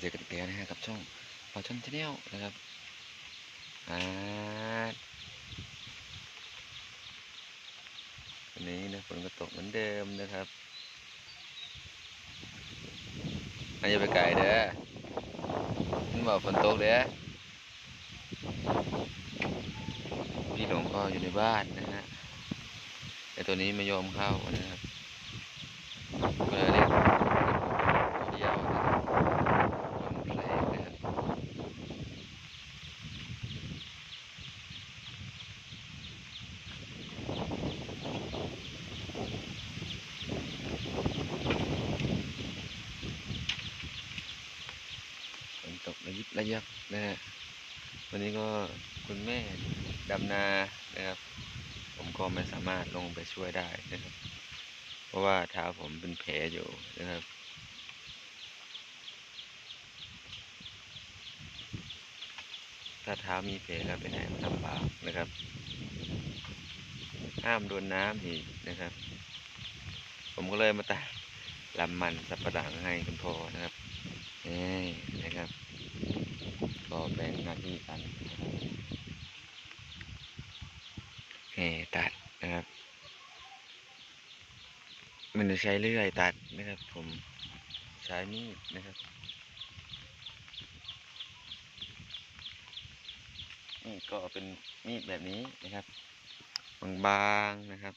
เจอกันอีกแล้วนะฮะกับช่องปอช่องชาแนลนะครับอ่าวันนี้นะฝนก็ตกเหมือนเดิมนะครับอันอย่าไปไกลเด้อมันบอกฝนตกเด้อพี่หลงก็อยู่ในบ้านนะฮะแต่ตัวนี้ไม่ยอมเข้านะครับก็เลยเรียกเดียวนะครับคนแรกนะครับ ฝน ตกระยิบระยับนะฮะวันนี้ก็คุณแม่ดำนานะครับ ผมก็ไม่สามารถลงไปช่วยได้นะครับ เพราะว่าเท้าผมเป็นแผลอยู่นะครับถ้าเท้ามีแผลแล้วไปไหนมันลำบากนะครับห้ามโดนน้ำอีกนะครับ ผมก็เลยมาตัดลำมันสับปะหลังให้คุณพ่อนะครับนี่นะครับ ก็แบ่งหน้าที่กันนะครับนี่ตัดนะครับ มันจะ ใช้เลื่อยตัดนะครับ ผมใช้มีดนะครับนี่ก็เป็นมีดแบบนี้นะครับบางๆนะครับ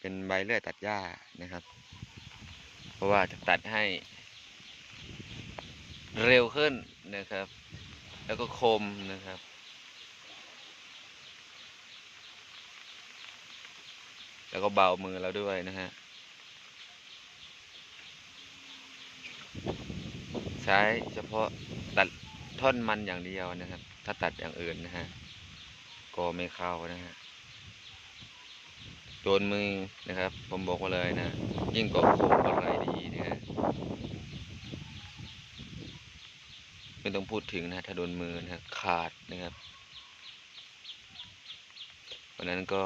เป็นใบเลื่อยตัดหญ้านะครับ เพราะว่าจะตัดให้ เร็วขึ้นนะครับ แล้วก็คมนะครับแล้วก็เบามือเราด้วยนะฮะ ใช้เฉพาะตัดท่อนมันอย่างเดียวนะครับ ถ้าตัดอย่างอื่นนะฮะก็ไม่เข้านะฮะโดนมือนะครับ ผมบอกไว้เลยนะ ยิ่งกว่าคมอะไรดีนะฮะไม่ต้องพูดถึงนะถ้าโดนมือนะขาดนะครับวันนั้นก็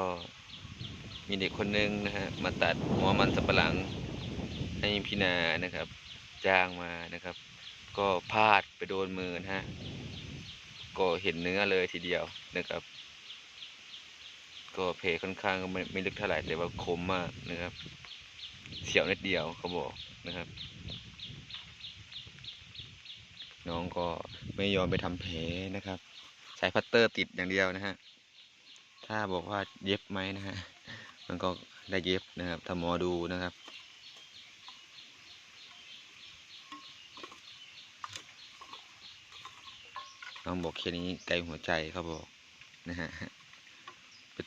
มีเด็กคนหนึงนะฮะมาตัดหัวมันสับปะหลังให้พี่นานะครับ จ้างมานะครับ ก็พลาดไปโดนมือนะฮะ ก็เห็นเนื้อเลยทีเดียวนะครับ ก็เพค่อนข้างไม่ไม่ลึกเท่าไหร่แต่ว่าคมมากนะครับเฉียวนิดเดียวเขาบอกนะครับ น้องก็ไม่ยอมไปทำแผลนะครับ ใช้พัตเตอร์ติดอย่างเดียวนะฮะ ถ้าบอกว่าเย็บไหมนะฮะ มันก็ได้เย็บนะครับ ถ้าหมอดูนะครับ น้องบอกแค่นี้ไกลหัวใจเขาบอกนะฮะ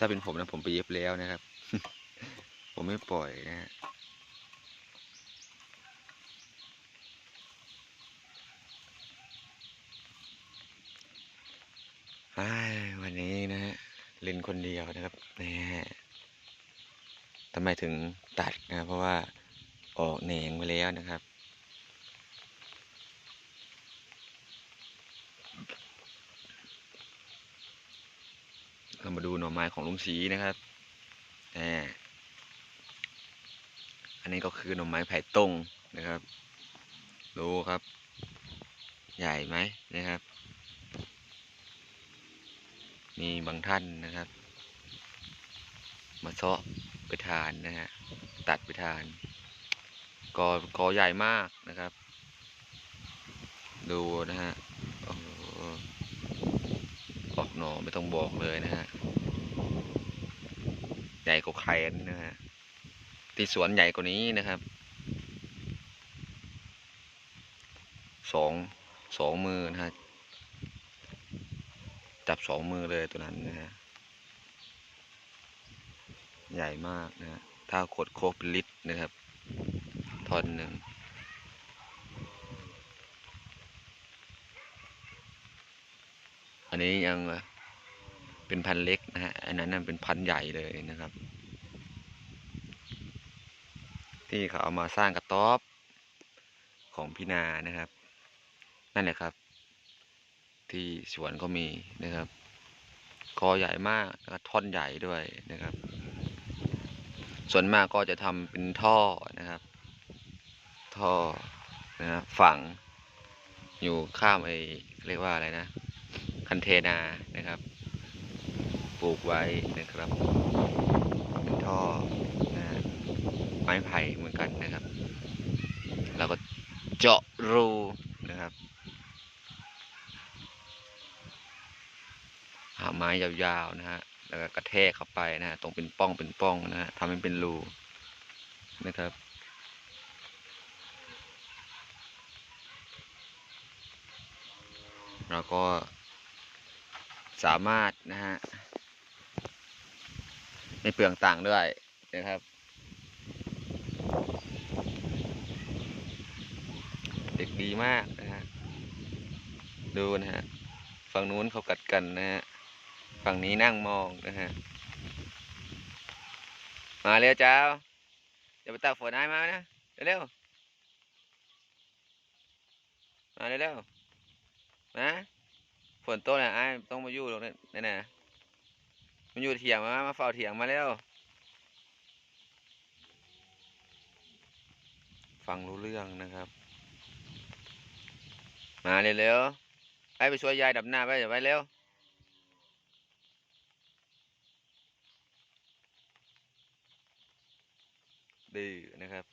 ถ้าเป็นผมนะผมไปเย็บแล้วนะครับ ผมไม่ปล่อยนะฮะวันนี้นะฮะเล่นคนเดียวนะครับนี่ทำไมถึงตัดนะเพราะว่าออกแหนงไปแล้วนะครับ เรามาดูหน่อไม้ของลุงศรีนะครับแหมอันนี้ก็คือหน่อไม้ไผ่ตรงนะครับดูครับ ใหญ่ไหมนะครับ มีบางท่านนะครับ มาเซาะไปทานนะฮะตัดไปทานกอกอใหญ่มากนะครับ ดูนะฮะออกหน่อไม่ต้องบอกเลยนะฮะ ใหญ่กว่าแขนนะฮะที่สวนใหญ่กว่านี้นะครับสองสองมือนะฮะจับสองมือเลยตัวนั้นนะฮะใหญ่มากนะฮะถ้าขดโคกเป็นลิตรนะครับท่อนหนึ่งอันนี้ยังเป็นพันเล็กนะฮะอันนั้นเป็นพันใหญ่เลยนะครับ ที่เขาเอามาสร้างกระต๊อบของพี่นานะครับ นั่นแหละครับ ที่สวนก็มีนะครับกอใหญ่มากแล้วก็ท่อนใหญ่ด้วยนะครับ ส่วนมากก็จะทำเป็นท่อนะครับ ท่อนะฝังอยู่ข้ามไอ้เรียกว่าอะไรนะ คันเทนานะครับ ปลูกไว้นะครับ เป็นท่อ ไม้ไผ่เหมือนกันนะครับ เราก็เจาะรูนะครับหาไม้ยาวๆนะฮะแล้วก็กระแทกเข้าไปนะฮะตรงเป็นป้องเป็นป้องนะฮะทำให้เป็นรูนะครับเราก็สามารถนะฮะไม่เปลืองตังค์ด้วยนะครับ เด็กดีมากนะฮะดูนะฮะฝั่งนู้นเขากัดกันนะฮะฝั่งนี้นั่งมองนะฮะมาเร็วเจ้าเดี๋ยวไปตากฝนให้มานะเร็วๆมาเร็วๆมาฝนตกนะไอ้ต้องมาอยู่ตรงนี้นนะมันอยู่เถียงมามาเฝ้าเถียงมาเร็วฟังรู้เรื่องนะครับ มาเร็วๆไปไปช่วยยายดับหน้าไปเดี๋ยวไปเร็วดื้อนะครับ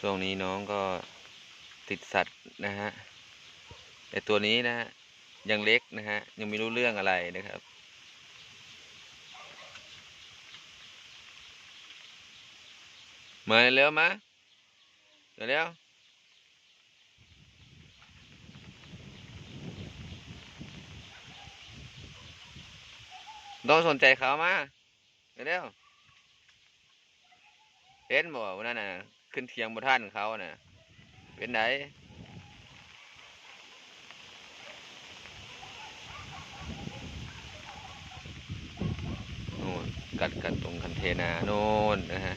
ช่วงนี้น้องก็ติดสัตว์นะฮะแต่ตัวนี้นะฮะยังเล็กนะฮะยังไม่รู้เรื่องอะไรนะครับ มาเร็วมาเร็วต้องสนใจเขามาเร็วเห็นบ่วันนั้นน่ะ ขึ้นเทียงบนท่านเขาน่ะ เป็นไหนโน่นกัดกันตรงคันเทนาโน่นนะฮะ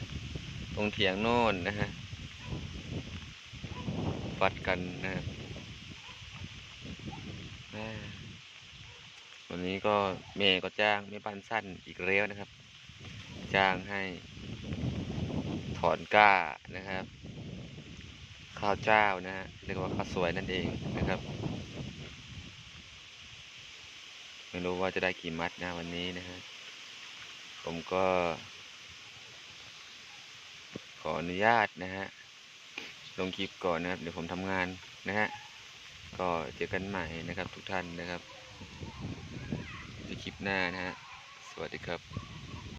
ตรงเถียงโน่นนะฮะฟัดกันนะครับวันนี้ก็เมย์ก็จ้างแม่บ้นสั้นอีกแล้วนะครับ จ้างให้ ถอนก้านะครับ ข้าวเจ้านะฮะเรียกว่าข้าวสวยนั่นเองนะครับ ไม่รู้ว่าจะได้กี่มัดนะวันนี้นะฮะผมก็ ออนุญาตนะฮะ ลงคลิปก่อนนะครับ เดี๋ยวผมทำงานนะฮะ ก็เจอกันใหม่นะครับทุกท่านนะครับในคลิปหน้านะฮะ สวัสดีครับ